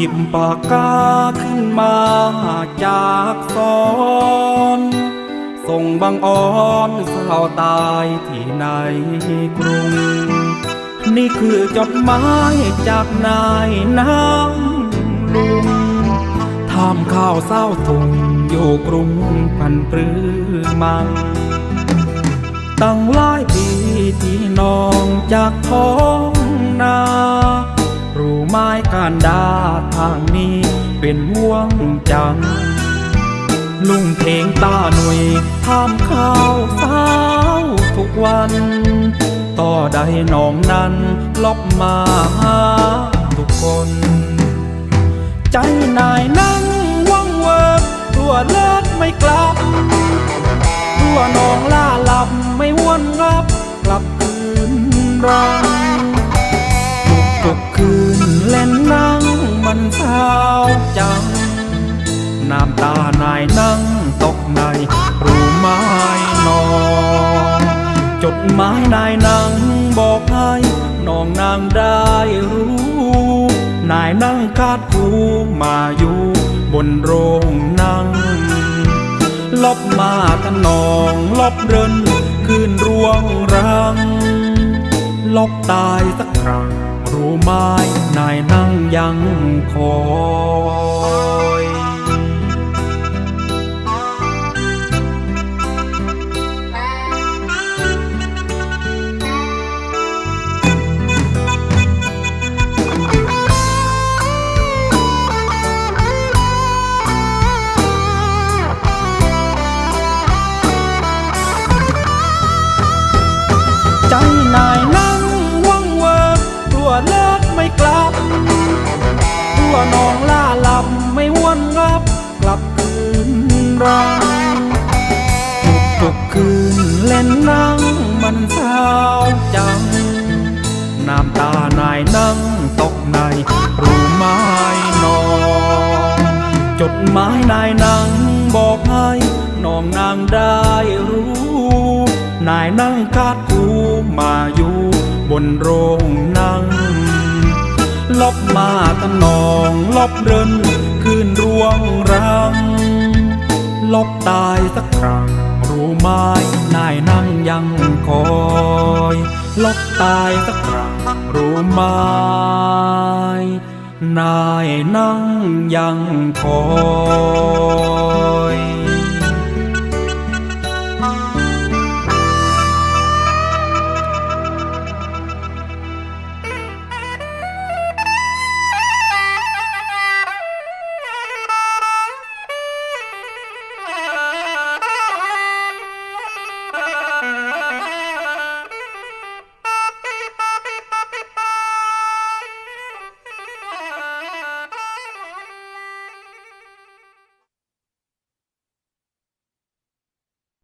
หยิบปากกาขึ้นมาจากซอนส่งบางอ่อนเศร้าตายที่ในกรุง นี่คือจดหมายจากนายน้ำลุงทำข้าวเศร้าทุงอยู่กรุงพันปรือมัง ตั้งหลายปีที่น้องจากท้องนารู้ไม้การดา ทางนี้เป็นห่วงจัง ลุงเพลงตาหน่วยทำข้าวเฝ้าทุกวัน ต่อได้น้องนั้นลบมาหาทุกคน ใจนายนั่งว่างเวิร์ตัวเลิศไม่กลับตัวน้องล่าหลับไม่วนรับ กลับคืนรังาจัง น้ำตานายนั่งตกในรูไม้นองจดหมายนายนั่งบอกให้น้องนางได้รู้ นายนั่งคาดคูมาอยู่บนโรงนั่งลบมาทะนองลบเรินคืนร่วงรังลบตายสักครั้งรู้ไหมนายนั่ง ยังคอย รังทุกทุกคืนเล่นนั่งมันเศร้าจัง น้ำตานายนั่งตกในรูไม้นองจดหมายนายนั่งบอกให้น้องนางได้รู้ นายนั่งคาดคูมาอยู่บนโรงนั่งลบมาตะนองลบเรินคืนร่วงรังล บตายสักครั้ง รู้ไหมนายนั่งยังคอย ลบตายสักครั้ง รู้ไหมนายนั่งยังคอย